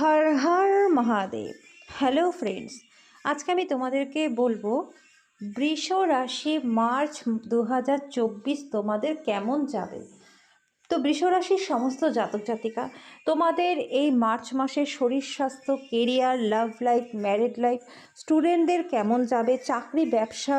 হর Har Mahadev. Hello friends আজকে আমি তোমাদেরকে বলব, বৃষ রাশি মার্চ দু হাজার চব্বিশ তোমাদের কেমন যাবে? তো বৃষ রাশির সমস্ত জাতক জাতিকা, তোমাদের এই মার্চ মাসের শরীর স্বাস্থ্য career love life married life স্টুডেন্টদের কেমন যাবে? চাকরি, ব্যবসা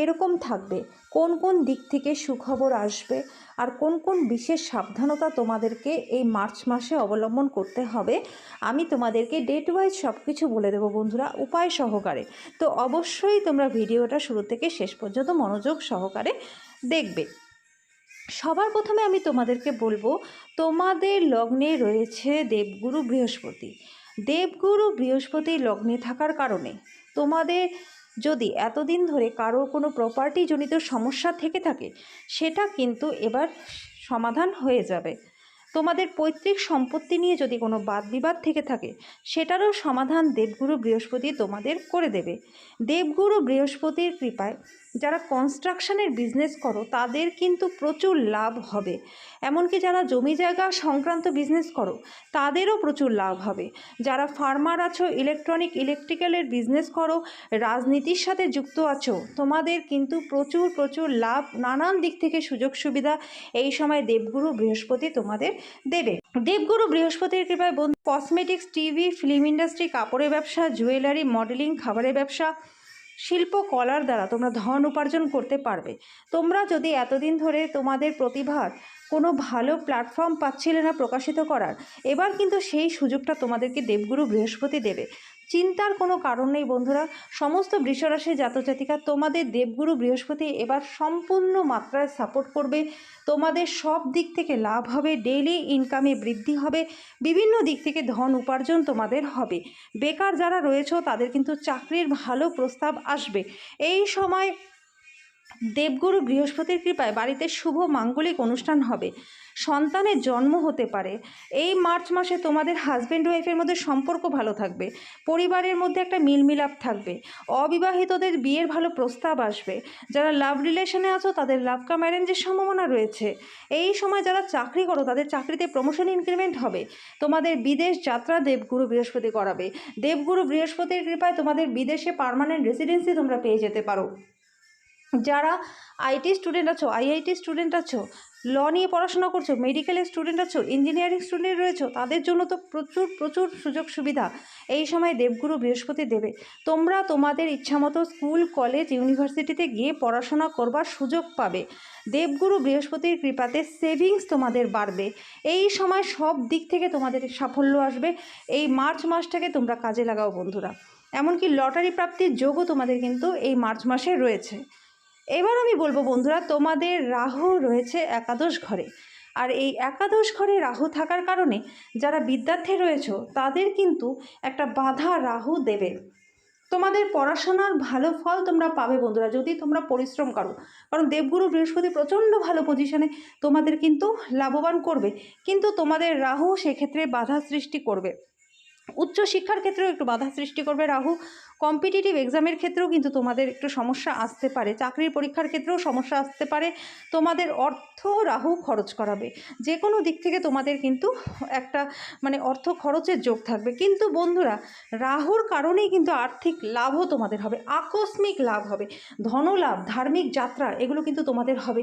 কীরকম থাকবে? কোন কোন দিক থেকে সুখবর আসবে? আর কোন কোন বিশেষ সাবধানতা তোমাদেরকে এই মার্চ মাসে অবলম্বন করতে হবে? আমি তোমাদেরকে ডেট ওয়াইজ সব কিছু বলে দেবো বন্ধুরা, উপায় সহকারে। তো অবশ্যই তোমরা ভিডিওটা শুরু থেকে শেষ পর্যন্ত মনোযোগ সহকারে দেখবে। সবার প্রথমে আমি তোমাদেরকে বলব, তোমাদের লগ্নে রয়েছে দেবগুরু বৃহস্পতি। দেবগুরু বৃহস্পতি লগ্নে থাকার কারণে তোমাদের যদি এতদিন ধরে কারোর কোনো প্রপার্টি জনিত সমস্যা থেকে থাকে, সেটা কিন্তু এবার সমাধান হয়ে যাবে। তোমাদের পৈতৃক সম্পত্তি নিয়ে যদি কোনো বাদ বিবাদ থেকে থাকে, সেটারও সমাধান দেবগুরু বৃহস্পতি তোমাদের করে দেবে। দেবগুরু বৃহস্পতির কৃপায় যারা কনস্ট্রাকশনের বিজনেস করো, তাদের কিন্তু প্রচুর লাভ হবে। এমনকি যারা জমি জায়গা সংক্রান্ত বিজনেস করো, তাদেরও প্রচুর লাভ হবে। যারা ফার্মার আছো ইলেকট্রনিক ইলেকট্রিক্যালের বিজনেস করো, রাজনীতির সাথে যুক্ত আছো, তোমাদের কিন্তু প্রচুর প্রচুর লাভ, নানান দিক থেকে সুযোগ সুবিধা এই সময় দেবগুরু বৃহস্পতি তোমাদের দেবে। দেবগুরু বৃহস্পতির কৃপায় বন্ধু কসমেটিক্স টিভি ফিল্ম ইন্ডাস্ট্রি কাপড়ের ব্যবসা জুয়েলারি মডেলিং খাবারের ব্যবসা, শিল্প, কলার দ্বারা তোমরা ধন উপার্জন করতে পারবে। তোমরা যদি এতদিন ধরে তোমাদের প্রতিভার কোনো ভালো প্ল্যাটফর্ম পাচ্ছিলে না প্রকাশিত করার, এবার কিন্তু সেই সুযোগটা তোমাদেরকে দেবগুরু বৃহস্পতি দেবে। চিন্তার কোনো কারণ নেই, বন্ধুরা। সমস্ত বৃষরাশি জাতজাতিকা তোমাদের দেবগুরু বৃহস্পতি এবার সম্পূর্ণ মাত্রায় সাপোর্ট করবে। তোমাদের সব দিক থেকে লাভ হবে ডেইলি ইনকামে বৃদ্ধি হবে, বিভিন্ন দিক থেকে ধন উপার্জন তোমাদের হবে। বেকার যারা রয়েছে, তাদের কিন্তু চাকরির ভালো প্রস্তাব আসবে। এই সময় দেবগুরু বৃহস্পতির কৃপায় বাড়িতে শুভ মাঙ্গলিক অনুষ্ঠান হবে। সন্তানের জন্ম হতে পারে। এই মার্চ মাসে তোমাদের হাজব্যান্ড ওয়াইফের মধ্যে সম্পর্ক ভালো থাকবে। পরিবারের মধ্যে একটা মিলমিলাপ থাকবে। অবিবাহিতদের বিয়ের ভালো প্রস্তাব আসবে। যারা লাভ রিলেশনে আছো, তাদের লাভ কাম অ্যারেঞ্জের সম্ভাবনা রয়েছে। এই সময় যারা চাকরি করো, তাদের চাকরিতে প্রমোশন ইনক্রিমেন্ট হবে। তোমাদের বিদেশ যাত্রা দেবগুরু বৃহস্পতি করাবে। দেবগুরু বৃহস্পতির কৃপায় তোমাদের বিদেশে পার্মানেন্ট রেসিডেন্সি তোমরা পেয়ে যেতে পারো। যারা আইটি স্টুডেন্ট আছো আইআইটি স্টুডেন্ট আছো ল নিয়ে পড়াশোনা করছ মেডিকেলের স্টুডেন্ট আছো ইঞ্জিনিয়ারিং স্টুডেন্ট রয়েছো, তাদের জন্য তো প্রচুর প্রচুর সুযোগ সুবিধা। এই সময় দেবগুরু বৃহস্পতি দেবে। তোমরা তোমাদের ইচ্ছামতো স্কুল কলেজ ইউনিভার্সিটিতে গিয়ে পড়াশোনা করবার সুযোগ পাবে। দেবগুরু বৃহস্পতির কৃপাতে সেভিংস তোমাদের বাড়বে। এই সময় সব দিক থেকে তোমাদের সাফল্য আসবে। এই মার্চ মাসটাকে তোমরা কাজে লাগাও বন্ধুরা। এমনকি লটারি প্রাপ্তির যোগও তোমাদের কিন্তু এই মার্চ মাসে রয়েছে। এবার আমি বলব বন্ধুরা, তোমাদের রাহু রয়েছে একাদশ ঘরে। আর এই একাদশ ঘরে রাহু থাকার কারণে যারা বিদ্যার্থী রয়েছে, তাদের কিন্তু একটা বাধা রাহু দেবে। তোমাদের পড়াশোনার ভালো ফল তোমরা পাবে বন্ধুরা, যদি তোমরা পরিশ্রম করো। কারণ দেবগুরু বৃহস্পতি প্রচণ্ড ভালো পজিশনে তোমাদের কিন্তু লাভবান করবে। কিন্তু তোমাদের রাহু সেক্ষেত্রে বাধা সৃষ্টি করবে। উচ্চশিক্ষার ক্ষেত্রেও একটু বাধা সৃষ্টি করবে রাহু। কম্পিটিটিভ এক্সামের ক্ষেত্রেও কিন্তু তোমাদের একটু সমস্যা আসতে পারে। চাকরির পরীক্ষার ক্ষেত্রেও সমস্যা আসতে পারে। তোমাদের অর্থ রাহু খরচ করাবে। যে কোনো দিক থেকে তোমাদের কিন্তু একটা মানে অর্থ খরচের যোগ থাকবে। কিন্তু বন্ধুরা, রাহুর কারণেই কিন্তু আর্থিক লাভও তোমাদের হবে, আকস্মিক লাভ হবে। ধনলাভ, ধার্মিক যাত্রা, এগুলো কিন্তু তোমাদের হবে।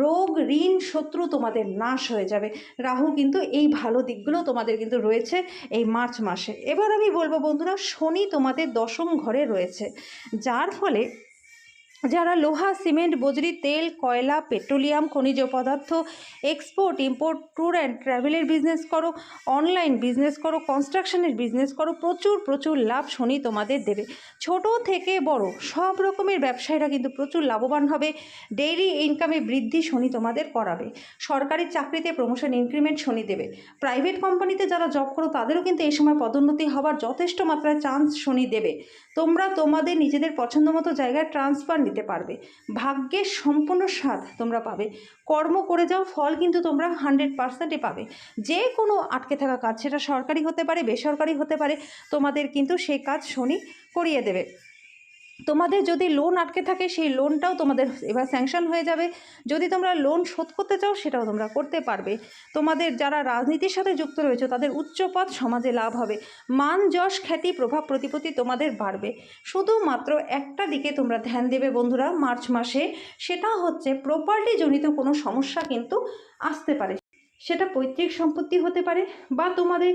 রোগ, ঋণ, শত্রু তোমাদের নাশ হয়ে যাবে। রাহু কিন্তু এই ভালো দিকগুলো তোমাদের কিন্তু রয়েছে এই মার্চ মাসে। এবার আমি বলব বন্ধুরা, শনি তোমাদের দশম ঘরে রয়েছে। যার ফলে যারা লোহা, সিমেন্ট, বজরি, তেল, কয়লা, পেট্রোলিয়াম, খনিজ পদার্থ, এক্সপোর্ট, ইম্পোর্ট, ট্যুর অ্যান্ড ট্রাভেলের বিজনেস করো, অনলাইন বিজনেস করো, কনস্ট্রাকশনের বিজনেস করো, প্রচুর প্রচুর লাভ শনি তোমাদের দেবে। ছোট থেকে বড় সব রকমের ব্যবসায়ীরা কিন্তু প্রচুর লাভবান হবে ডেইলি ইনকামে বৃদ্ধি শনি তোমাদের করাবে। সরকারি চাকরিতে প্রমোশন ইনক্রিমেন্ট শনি দেবে। প্রাইভেট কোম্পানিতে যারা জব করো, তাদেরও কিন্তু এই সময় পদোন্নতি হওয়ার যথেষ্ট মাত্রায় চান্স শনি দেবে। তোমরা তোমাদের নিজেদের পছন্দ মতো জায়গায় ট্রান্সফার নিতে পারবে। ভাগ্যের সম্পূর্ণ স্বাদ তোমরা পাবে। কর্ম করে যাও, ফল কিন্তু তোমরা হান্ড্রেড পার্সেন্টে পাবে। যে কোনো আটকে থাকা কাজ, সেটা সরকারি হতে পারে, বেসরকারি হতে পারে, তোমাদের কিন্তু সেই কাজ শনি করিয়ে দেবে। তোমাদের যদি লোন আটকে থাকে, সেই লোনটাও তোমাদের এবার স্যাংশন হয়ে যাবে। যদি তোমরা লোন শোধ করতে চাও, সেটাও তোমরা করতে পারবে। তোমাদের যারা রাজনীতির সাথে যুক্ত রয়েছে, তাদের উচ্চপদ সমাজে লাভ হবে। মান, যশ, খ্যাতি, প্রভাব, প্রতিপত্তি তোমাদের বাড়বে। শুধুমাত্র একটা দিকে তোমরা ধ্যান দেবে বন্ধুরা মার্চ মাসে, সেটা হচ্ছে প্রপার্টি জনিত কোনো সমস্যা কিন্তু আসতে পারে। সেটা পৈতৃক সম্পত্তি হতে পারে বা তোমাদের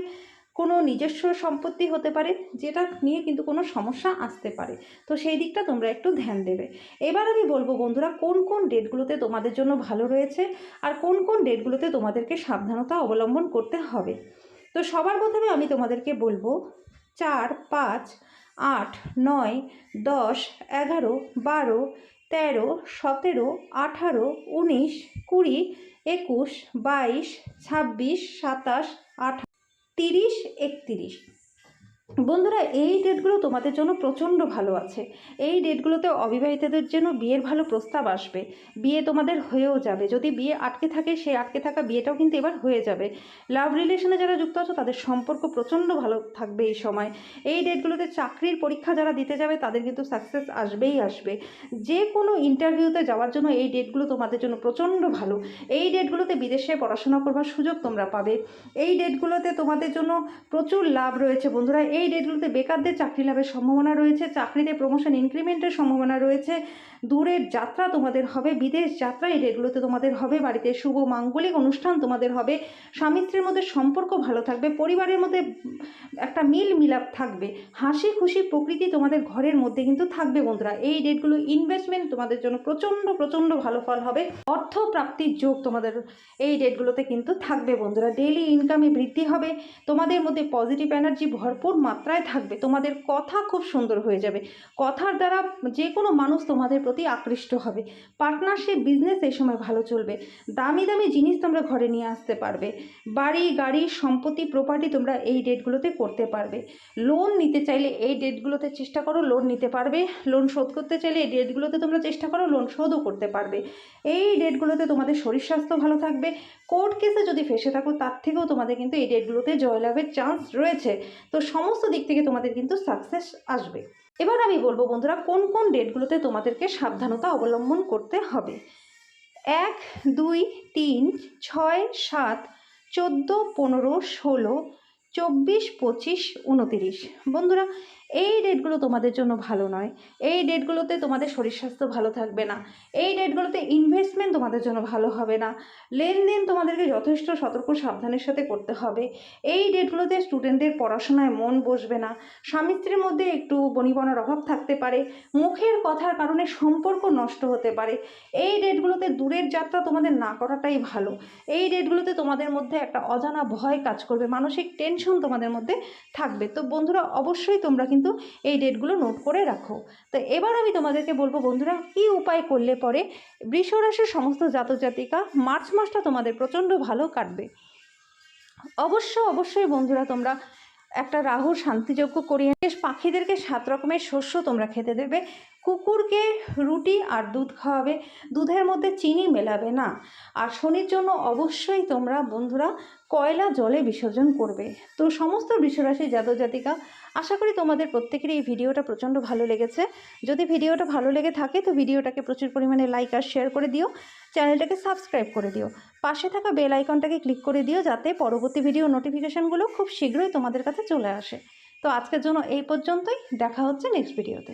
কোনো নিজস্ব সম্পত্তি হতে পারে, যেটা নিয়ে কিন্তু কোনো সমস্যা আসতে পারে। তো সেই দিকটা তোমরা একটু ধ্যান দেবে। এবার আমি বলব বন্ধুরা, কোন কোন ডেটগুলোতে তোমাদের জন্য ভালো রয়েছে আর কোন কোন ডেটগুলোতে তোমাদেরকে সাবধানতা অবলম্বন করতে হবে। তো সবার প্রথমে আমি তোমাদেরকে বলব, চার, পাঁচ, আট, নয়, দশ, এগারো, বারো, তেরো, সতেরো, আঠারো, উনিশ, কুড়ি, একুশ, বাইশ, ছাব্বিশ, সাতাশ আঠাশ তিরিশ একত্রিশ। বন্ধুরা, এই ডেটগুলো তোমাদের জন্য প্রচণ্ড ভালো আছে। এই ডেটগুলোতে অবিবাহিতদের জন্য বিয়ের ভালো প্রস্তাব আসবে। বিয়ে তোমাদের হয়েও যাবে। যদি বিয়ে আটকে থাকে, সেই আটকে থাকা বিয়েটাও কিন্তু এবার হয়ে যাবে। লাভ রিলেশনে যারা যুক্ত আছো, তাদের সম্পর্ক প্রচণ্ড ভালো থাকবে এই সময়। এই ডেটগুলোতে চাকরির পরীক্ষা যারা দিতে যাবে, তাদের কিন্তু সাকসেস আসবেই আসবে। যে কোনো ইন্টারভিউতে যাওয়ার জন্য এই ডেটগুলো তোমাদের জন্য প্রচণ্ড ভালো। এই ডেটগুলোতে বিদেশে পড়াশোনা করবার সুযোগ তোমরা পাবে। এই ডেটগুলোতে তোমাদের জন্য প্রচুর লাভ রয়েছে বন্ধুরা। এই ডেটগুলোতে বেকারদের চাকরি লাভের সম্ভাবনা রয়েছে, চাকরিতে প্রমোশন ইনক্রিমেন্টের সম্ভাবনা রয়েছে। দূরের যাত্রা তোমাদের হবে, বিদেশ যাত্রা এই ডেটগুলোতে তোমাদের হবে, বাড়িতে শুভ মাঙ্গলিক অনুষ্ঠান তোমাদের হবে। স্বামী স্ত্রীর মধ্যে সম্পর্ক ভালো থাকবে, পরিবারের মধ্যে একটা মিল মিলাপ থাকবে, হাসি খুশি প্রকৃতি তোমাদের ঘরের মধ্যে কিন্তু থাকবে বন্ধুরা। এই ডেটগুলো ইনভেস্টমেন্ট তোমাদের জন্য প্রচণ্ড প্রচণ্ড ভালো ফল হবে। অর্থ প্রাপ্তির যোগ তোমাদের এই ডেটগুলোতে কিন্তু থাকবে বন্ধুরা। ডেইলি ইনকামে বৃদ্ধি হবে, তোমাদের মধ্যে পজিটিভ এনার্জি ভরপুর মাত্রায় থাকবে, তোমাদের কথা খুব সুন্দর হয়ে যাবে। কথার দ্বারা যে কোনো মানুষ তোমাদের প্রতি আকৃষ্ট হবে। পার্টনারশিপ, বিজনেস এই সময় ভালো চলবে। দামি দামি জিনিস তোমরা ঘরে নিয়ে আসতে পারবে। বাড়ি, গাড়ি, সম্পত্তি প্রপার্টি তোমরা এই ডেটগুলোতে করতে পারবে। লোন নিতে চাইলে এই ডেটগুলোতে চেষ্টা করো লোন নিতে পারবে। লোন শোধ করতে চাইলে এই ডেটগুলোতে তোমরা চেষ্টা করো লোন শোধও করতে পারবে। এই ডেটগুলোতে তোমাদের শরীর স্বাস্থ্য ভালো থাকবে। কোর্ট কেসে যদি ফেসে থাকো, তার থেকেও তোমাদের কিন্তু এই ডেটগুলোতে জয়লাভের চান্স রয়েছে। তো সমস্ত দিক থেকে তোমাদের কিন্তু সাকসেস আসবে। এবার আমি বলব বন্ধুরা, কোন কোন ডেটগুলোতে তোমাদেরকে সাবধানতা অবলম্বন করতে হবে? এক, দুই, তিন, ছয়, সাত, চোদ্দ, পনেরো, ষোলো, চব্বিশ, পঁচিশ, উনতিরিশ। বন্ধুরা এই ডেটগুলো তোমাদের জন্য ভালো নয়। এই ডেটগুলোতে তোমাদের শরীর স্বাস্থ্য ভালো থাকবে না। এই ডেটগুলোতে ইনভেস্টমেন্ট তোমাদের জন্য ভালো হবে না। লেনদেন তোমাদেরকে যথেষ্ট সতর্ক, সাবধানের সাথে করতে হবে। এই ডেটগুলোতে স্টুডেন্টদের পড়াশোনায় মন বসবে না। স্বামী স্ত্রীর মধ্যে একটু বনিবনার অভাব থাকতে পারে। মুখের কথার কারণে সম্পর্ক নষ্ট হতে পারে। এই ডেটগুলোতে দূরের যাত্রা তোমাদের না করাটাই ভালো। এই ডেটগুলোতে তোমাদের মধ্যে একটা অজানা ভয় কাজ করবে। মানসিক টেনশন তোমাদের মধ্যে থাকবে। তো বন্ধুরা, অবশ্যই তোমরা কিন্তু এই ডেটগুলো নোট করে রাখো। তো এবার আমি তোমাদেরকে বলব বন্ধুরা, কী উপায় করলে পরে বৃষ রাশির সমস্ত জাতক জাতিকা মার্চ মাসটা তোমাদের প্রচণ্ড ভালো কাটবে? অবশ্য, অবশ্যই বন্ধুরা তোমরা একটা রাহুর শান্তিযজ্ঞ করিয়ে পাখিদেরকে সাত রকমের শস্য তোমরা খেতে দেবে। কুকুরকে রুটি আর দুধ খাওয়াবে। দুধের মধ্যে চিনি মেলাবে না। আর শনির জন্য অবশ্যই তোমরা বন্ধুরা কয়লা জলে বিসর্জন করবে। তো সমস্ত বিশ্বরাশি জাতক জাতিকা আশা করি তোমাদের প্রত্যেকের এই ভিডিওটা প্রচণ্ড ভালো লেগেছে। যদি ভিডিওটা ভালো লেগে থাকে, তো ভিডিওটাকে প্রচুর পরিমাণে লাইক আর শেয়ার করে দিও। চ্যানেলটাকে সাবস্ক্রাইব করে দিও। পাশে থাকা বেল আইকনটাকে ক্লিক করে দিও, যাতে পরবর্তী ভিডিও নোটিফিকেশানগুলো খুব শীঘ্রই তোমাদের কাছে চলে আসে। তো আজকের জন্য এই পর্যন্তই। দেখা হচ্ছে নেক্সট ভিডিওতে